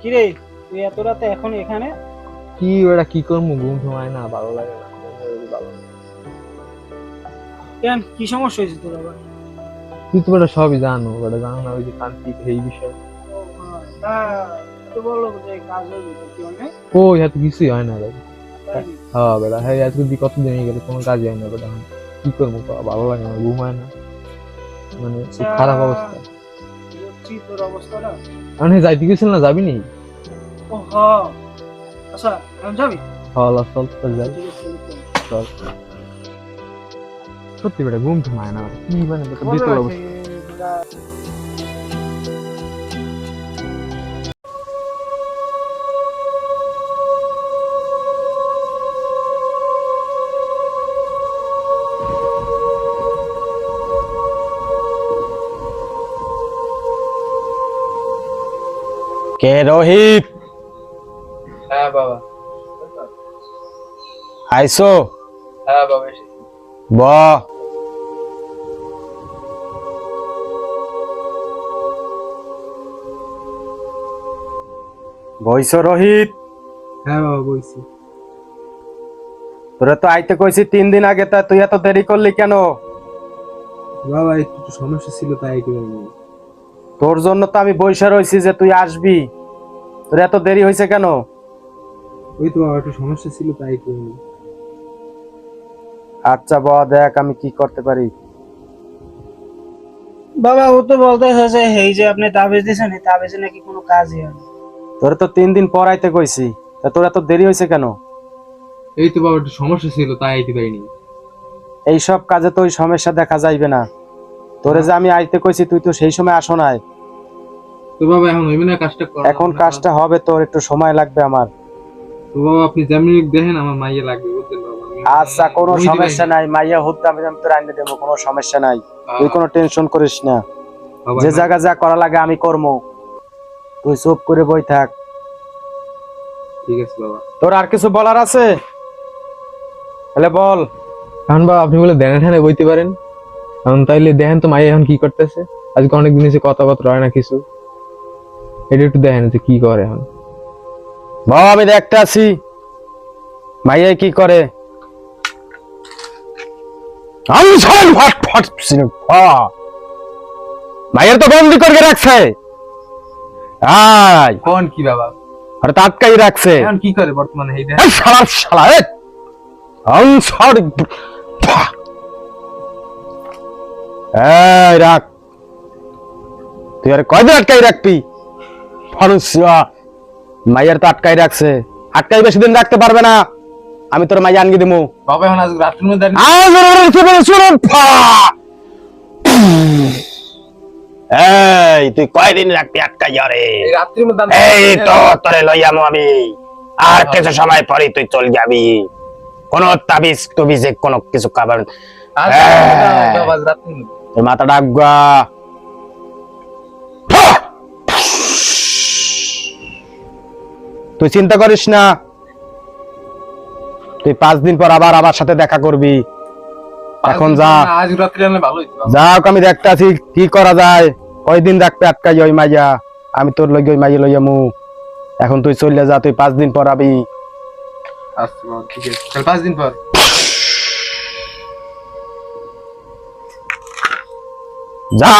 কিরে তুই এত রাতে এখন এখানে? কি ওরা কি করব ঘুম ঘুমায় না ভালো লাগে না কেন কি সমস্যা হয়েছে তোর আবার? তুই তো ওটা সবই জানো ওটা জানো না ওই যে এই ও এত কিছুই হয় না রে। হ্যাঁ বেড়া হ্যাঁ আজকে কতদিন হয়ে গেল কোনো কাজই হয় না বেটা কি করব ভালো লাগে না ঘুমায় না। মানে। খারাপ অবস্থা। তোর অবস্থাটা আমি যাইতে গেছিল না যাবি নি? ও হ আচ্ছা এখন যাবি? হল চল চল যাই। চল, সত্যি বেটা ঘুম ঘুমায় না। কি মানে বেটা অবস্থা। কে রোহিত? হ্যাঁ বাবা। আইসো। হ্যাঁ বাবা ব। বইস রোহিত? হ্যাঁ বাবা বলছি তোরা তো আইতে কইছি তিন দিন আগে তা তুই এত দেরি করলি কেন? বাবা একটু সমস্যা ছিল তাই একটু তোর জন্য তো আমি বইসা রইছি যে তুই আসবি। তোর এত দেরি হয়েছে কেন? ওই তো বাবা একটু সমস্যা ছিল তাই একটু আচ্ছা ব দেখ আমি কি করতে পারি। বাবা ও তো বলতে যে এই যে আপনি তাবিজ দিয়েছেন এই তাবিজে নাকি কোনো কাজই হয় তোর তো তিন দিন পর আইতে কইছি। তা তোর এত দেরি হয়েছে কেন? এই তো বাবা একটু সমস্যা ছিল তাই আইতে পারিনি। এইসব কাজে তো ওই সমস্যা দেখা যাইবে না। তোরে যে আমি আইতে কইছি তুই তো সেই সময় আসো নাই। তো বাবা এখন হইবে না কাজটা করা। এখন কাজটা হবে তোর একটু সময় লাগবে আমার। তো বাবা আপনি যেমনি দেখেন আমার মাইয়া লাগবে বুঝলেন বাবা? আচ্ছা কোনো সমস্যা নাই। মাইয়া হুদ্দাম আমি তোর আইনে দেবো কোনো সমস্যা নাই। তুই কোনো টেনশন করিস না। যে জায়গা যা করা লাগে আমি করব তুই চুপ করে বই থাক। ঠিক আছে বাবা। তোর আর কিছু বলার আছে? তাহলে বল। এখন বাবা আপনি বলে দেনে ঠানে বইতে পারেন। এখন তাইলে দেখেন তো মাইয়া এখন কি করতেছে? আজকে অনেক দিন এসে কথাবার্তা হয় না কিছু। এটা একটু দেখেন যে কি করে এখন। বাবা আমি দেখতে আছি মাইয়া কি করে? আমি সব ফট ফট মাইয়ের তো বন্দি করে রাখছে। আয়। কোন কি বাবা? আর তাটকাই রাখছে। এখন কি করে বর্তমানে এই দেখেন? শালা শালা আনসার এই রাখ। তুই আর কয়দিন আটকাই রাখবি? ফারুসিয়া তো আটকাই রাখছে। আটকাই বেশি দিন রাখতে পারবে না। আমি তোর মাইয়া আনগি দিমু। বাবা এখন আজকে? রাত্রির মধ্যে আজ শুনুন এই তুই কয়দিন রাখবি আটকাই রে এই রাত্রির মধ্যে এই তো তোরে লইয়ামু আমি আর কিছু সময় পরে তুই চল যাবি। কোন তাবিজ টবিজে কোন কিছু খাবার হ্যাঁ। বাবা রাত্রির তোর মাথা ডাকবা তুই চিন্তা করিস না। তুই পাঁচ দিন পর আবার আমার সাথে দেখা করবি। এখন যা। যাক আমি দেখতে আছি কি করা যায়। কয়দিন রাখতে আটকাই ওই মাইয়া। আমি তোর লই ওই মাইয়া লইয়ামু এখন তুই চলে যা তুই পাঁচ দিন পর আবি। আচ্ছা ঠিক আছে। তাহলে পাঁচ দিন পর। যা